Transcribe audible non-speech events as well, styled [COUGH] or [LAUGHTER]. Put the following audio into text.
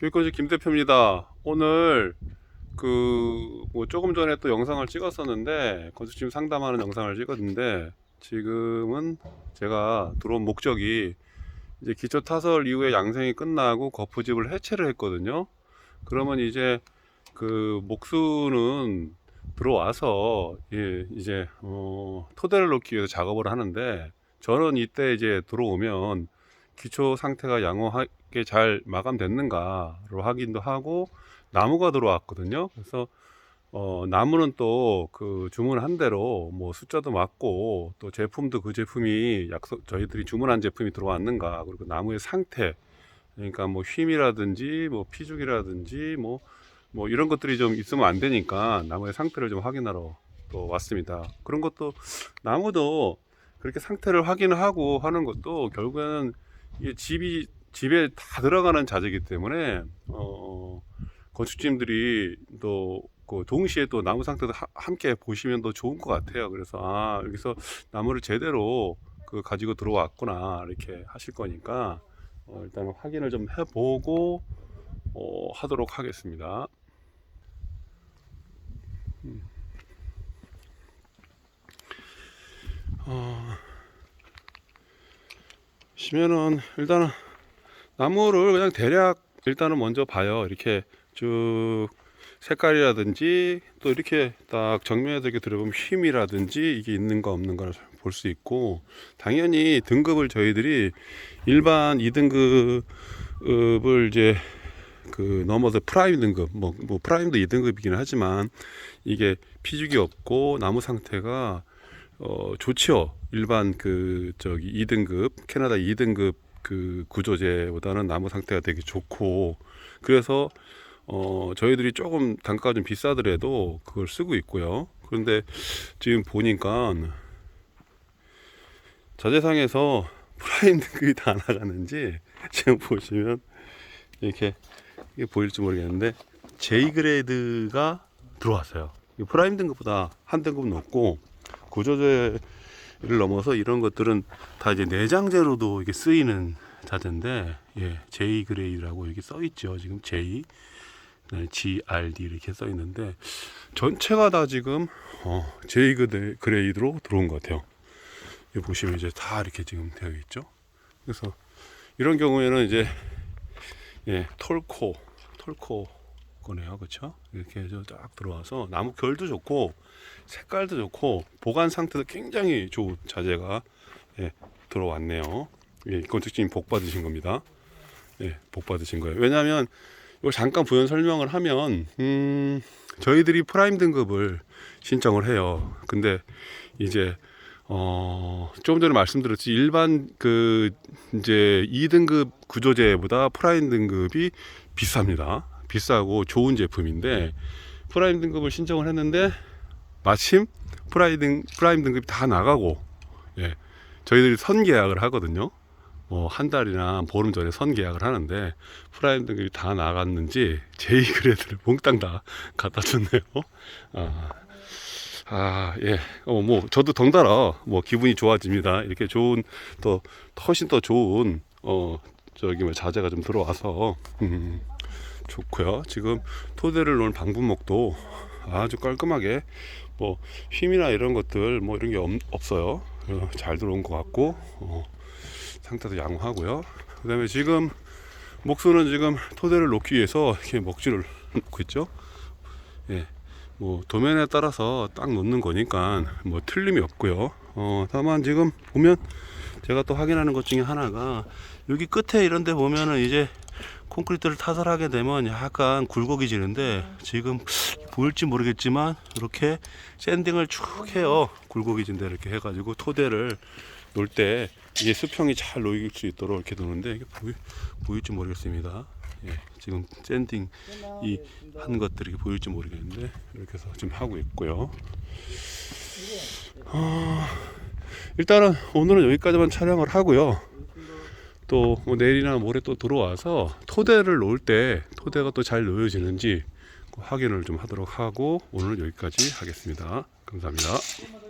교육건축 김 대표입니다. 오늘 그 뭐 조금 전에 또 영상을 찍었었는데 건축팀 상담하는 영상을 찍었는데 지금은 제가 들어온 목적이 이제 기초 타설 이후에 양생이 끝나고 거푸집을 해체를 했거든요. 그러면 이제 그 목수는 들어와서 예, 이제 어, 토대를 놓기 위해서 작업을 하는데 저는 이때 이제 들어오면 기초 상태가 양호하게 잘 마감됐는가로 확인도 하고 나무가 들어왔거든요. 그래서 어, 나무는 또 그 주문한 대로 뭐 숫자도 맞고 또 제품도 그 제품이 약속 저희들이 주문한 제품이 들어왔는가 그리고 나무의 상태 그러니까 뭐 휨이라든지 뭐 피죽이라든지 뭐뭐 이런 것들이 좀 있으면 안 되니까 나무의 상태를 좀 확인하러 또 왔습니다. 그런 것도 나무도 그렇게 상태를 확인하고 하는 것도 결국에는 이게 집이 집에 다 들어가는 자재이기 때문에 어 건축팀들이 또 그 동시에 또 나무 상태도 하- 함께 보시면 더 좋은 것 같아요. 그래서 아 여기서 나무를 제대로 그 가지고 들어왔구나 이렇게 하실 거니까 어, 일단 확인을 좀 해보고 어, 하도록 하겠습니다. 음. 시면은 일단은 나무를 그냥 대략 일단은 먼저 봐요. 이렇게 쭉 색깔이라든지 또 이렇게 딱 정면에서 이렇게 들어보면 쉼이라든지 이게 있는가 없는가를 볼 수 있고 당연히 등급을 저희들이 일반 2등급을 이제 그 넘어서 프라임 등급 뭐, 뭐 프라임도 2등급이긴 하지만 이게 피죽이 없고 나무 상태가 어 좋죠 일반 그 저기 2등급 캐나다 2등급 그 구조재보다는 나무 상태가 되게 좋고. 그래서 어 저희들이 조금 단가가 좀 비싸더라도 그걸 쓰고 있고요. 그런데 지금 보니까 자재상에서 프라임 등급이 다 나가는지 지금 보시면 이렇게 이게 보일지 모르겠는데 J 그레이드가 들어왔어요. 이 프라임 등급보다 한 등급 높고 구조재를 넘어서 이런 것들은 다 이제 내장재로도 이게 쓰이는 자재인데 예, J 그레이드라고 여기 써 있죠. 지금 J 그다음에 GRD 이렇게 써 있는데 전체가 다 지금 어, J 그레- 그레이드로 들어온 것 같아요. 여기 보시면 이제 다 이렇게 지금 되어 있죠. 그래서 이런 경우에는 이제 예, 톨코, 톨코 거네요, 그렇죠? 이렇게 해서 딱 들어와서 나무 결도 좋고 색깔도 좋고 보관 상태도 굉장히 좋은 자재가 예, 들어왔네요. 예, 건축주님 복 받으신 겁니다. 예, 복 받으신 거예요. 왜냐하면 이걸 잠깐 부연 설명을 하면 음, 저희들이 프라임 등급을 신청을 해요. 근데 이제 어, 조금 전에 말씀드렸지 일반 그 이제 2등급 구조재보다 프라임 등급이 비쌉니다. 비싸고 좋은 제품인데 프라임 등급을 신청을 했는데 마침 프라임 등 프라임 등급이 다 나가고 예. 저희들이 선 계약을 하거든요. 뭐 한 달이나 보름 전에 선 계약을 하는데 프라임 등급이 다 나갔는지 제이 그레드를 [LAUGHS] 몽땅 다 갖다 줬네요. [LAUGHS] 아, 아, 예. 어, 뭐, 저도 덩달아, 뭐, 기분이 좋아집니다. 이렇게 좋은, 또, 훨씬 더 좋은, 어, 저기, 뭐, 자재가 좀 들어와서, 음, 좋고요. 지금 토대를 놓은 방분목도 아주 깔끔하게, 뭐, 휨이나 이런 것들, 뭐, 이런 게 없, 없어요. 어, 잘 들어온 것 같고, 어, 상태도 양호하고요. 그 다음에 지금, 목수는 지금 토대를 놓기 위해서 이렇게 먹지를 놓고 있죠. 예. 뭐 도면에 따라서 딱 놓는 거니까 뭐 틀림이 없고요. 어 다만 지금 보면 제가 또 확인하는 것 중에 하나가 여기 끝에 이런 데 보면은 이제 콘크리트를 타설하게 되면 약간 굴곡이지는데 지금 보일지 모르겠지만 이렇게 샌딩을 쭉 해요. 굴곡이진 데 이렇게 해가지고 토대를 놓을 때 이게 수평이 잘 놓일 수 있도록 이렇게 놓는데 이게 보이, 보일지 모르겠습니다. 예, 지금 샌딩 이 한 것들이 보일지 모르겠는데 이렇게 해서 지금 하고 있고요. 어, 일단은 오늘은 여기까지만 촬영을 하고요. 또 뭐 내일이나 모레 또 들어와서 토대를 놓을 때 토대가 또 잘 놓여지는지 그 확인을 좀 하도록 하고 오늘 여기까지 하겠습니다. 감사합니다.